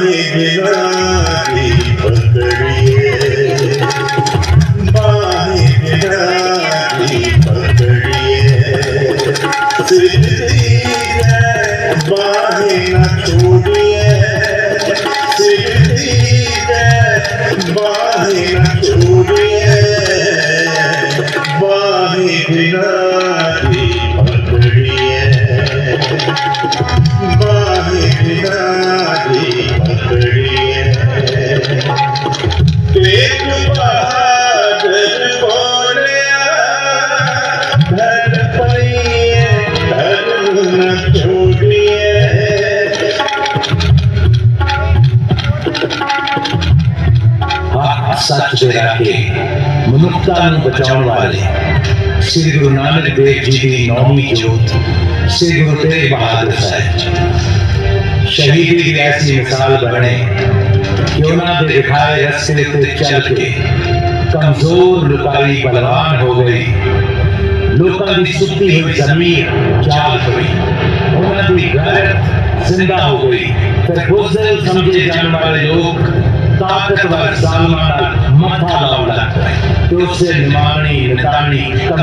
Bye. सच जगा के बचाने वाले श्री गुरु नानक देव जी की नौमी ज्योत, श्री गुरु तेग बहादुर शहीद की ऐसी मिसाल बने, क्यों ना दिखाए रस्ते से चल के। कमज़ोर लुकाई बलवान हो गई। लोगों की सुती हुई ज़मीन चाल हुई उन्होंने भी गलत, ज़िंदा हो गई। फिर बुजदिल समझे जाने वाले लोग ताकतवर सालमान मथा लाव लगता है तो उससे निमानी निदानी